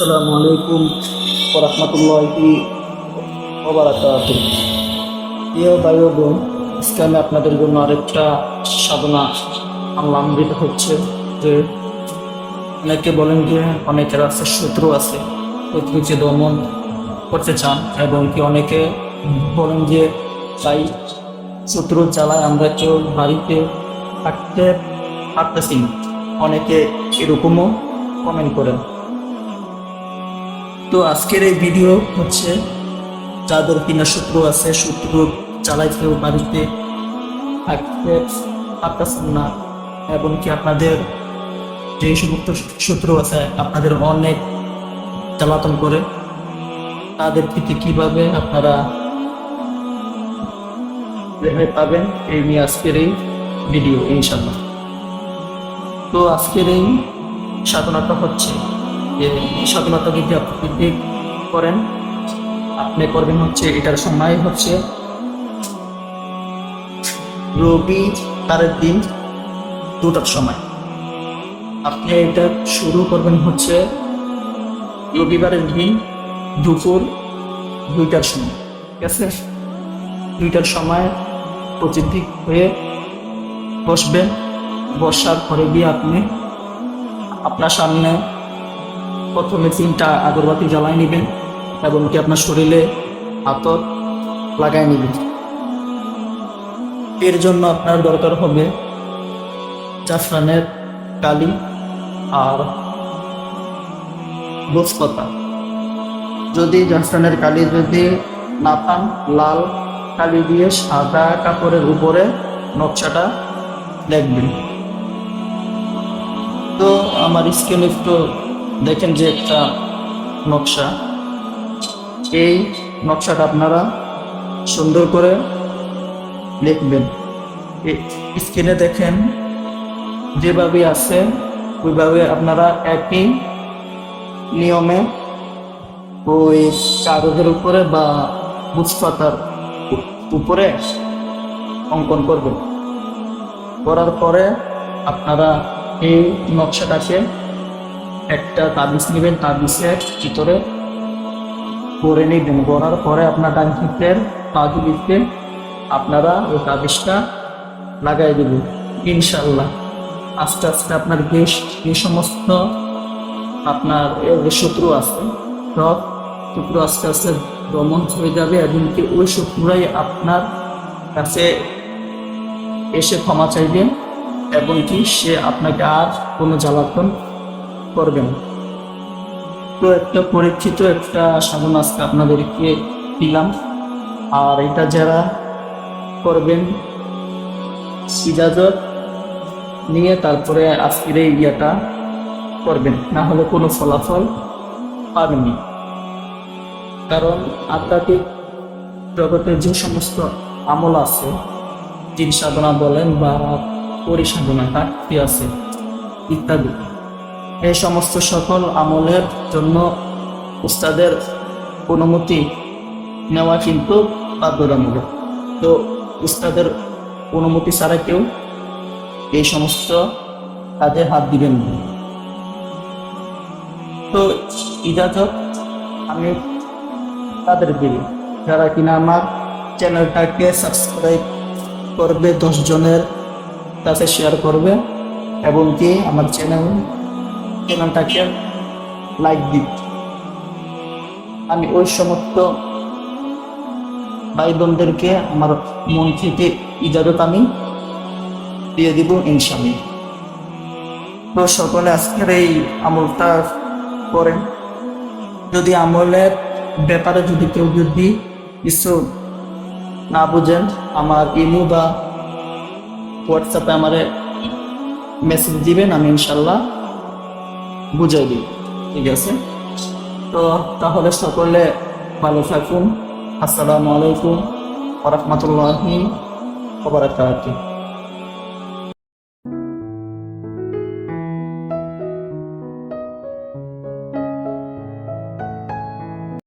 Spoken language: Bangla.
আসসালামু আলাইকুম রহমতুল্লাহি ওবরাকাত প্রিয় ও বোন আমি আপনাদের জন্য আরেকটা সাধনা আল্লাহ হচ্ছে যে অনেকে বলেন যে অনেকের আছে শত্রু আছে শত্রুকে দমন করতে চান এবং কি অনেকে বলেন যে তাই শত্রু চালায় আমরা কেউ বাড়িতে থাকতে পারতেছি না। অনেকে এরকমও কমেন্ট করেন। তো আজকের এই ভিডিও হচ্ছে যাদের কিনা শত্রু আছে, শত্রু চালাই কেউ বাড়িতে। থাকতে পারতেছেন না এবং কি আপনাদের যে সমস্ত শত্রু আছে, আপনাদের অনেক জ্বালাতন করে, তাদের থেকে কীভাবে আপনারা রেহাই পাবেন, এই নিয়ে আজকের এই ভিডিও ইনশাল্লাহ তো আজকের এই সাধনাটা হচ্ছে যে সাধনাটা যদি আপনি করেন, আপনি করবেন হচ্ছে, এটার সময় হচ্ছে রবি তারের দিন দুটার সময়। আপনি এটা শুরু করবেন হচ্ছে রবিবারের দিন দুপুর দুইটার সময়, ঠিক আছে? দুইটার সময় প্রতিদিক হয়ে বসবেন, বসার পরে গিয়ে আপনি আপনার সামনে প্রথমে তিনটা আগরবাতি জ্বালাই নেবেন এবং কি আপনার শরীরে আতর লাগাই নেবেন। এর জন্য আপনার দরকার হবে জাফরানের কালি আর গোসপাতা যদি জাফরানের কালি যদি না পান, লাল কালি দিয়ে সাদা কাপড়ের উপরে নকশাটা দেখবেন। তো আমার স্ক্রিনে একটু দেখেন যে একটা নকশা। এই নকশাটা আপনারা সুন্দর করে লিখবেন। স্ক্রিনে দেখেন, যেভাবে আছে, ওইভাবে আপনারা একই নিয়মে ওই কাগজের উপরে বা বুঝপাতার উপরে অঙ্কন করবেন। করার পরে আপনারা এই নকশাটাকে একটা তাবিজ নেবেন, তাবিজের ভিতরে করে নেবেন। করার পরে আপনার ডান হাতের তাজুবিতে আপনারা ওই তাবিজটা লাগাই দেবেন ইনশাল্লাহ আস্তে আস্তে আপনার বেশ, যে সমস্ত আপনার যে শত্রু আছে সব শত্রু আস্তে আস্তে দমন হয়ে যাবে এবং কি ওই শত্রুরাই আপনার কাছে এসে ক্ষমা চাইবে এবং কি সে আপনাকে আর কোনো জ্বালাতন করবে না তো একটা পরীক্ষিত একটা সাধন আজকে আপনাদেরকে দিলাম। আর এটা যারা করবেন ইজাজত নিয়ে তারপরে আজকের এই ইয়েটা করবেন। না হলে কোনো ফলাফল পাবেননি কারণ আধ্যাত্মিক জগতের যে সমস্ত আমল আছে, জিন সাধনা বলেন বা পরিসাধনা, ঘাটতি আছে, ইত্যাদি। এই সমস্ত সকল আমলের জন্য উস্তাদের অনুমতি নেওয়া কিন্তু বাধ্যতামূলক। তো উস্তাদের অনুমতি ছাড়া কেউ এই সমস্ত কাজে হাত দিবেন না। তো ইজাজত আমি তাদের দিই। যারা কিনা আমার চ্যানেলটাকে সাবস্ক্রাইব করবে, দশ জনের কাছে শেয়ার করবে, এবং কি আমার চ্যানেল চ্যানেলটাকে লাইক দিবে আমি ওই সমস্ত ভাই বোনদেরকে আমার মন থেকে ইজাজত আমি দিয়ে দিব ইনশাল্লাহ তো সকলে আজকের এই আমলটা করেন। যদি আমলের ব্যাপারে যদি কেউ যদি কিছু না বুঝেন, আমার ইমো বা হোয়াটসঅ্যাপে আমার মেসেজ দিবেন, আমি ইনশাল্লাহ বুঝাই দিই ঠিক আছে? তো তাহলে সকলে ভালো থাকুন। আসসালামু আলাইকুম রহমতুল্লাহি ওবরাকাতুহ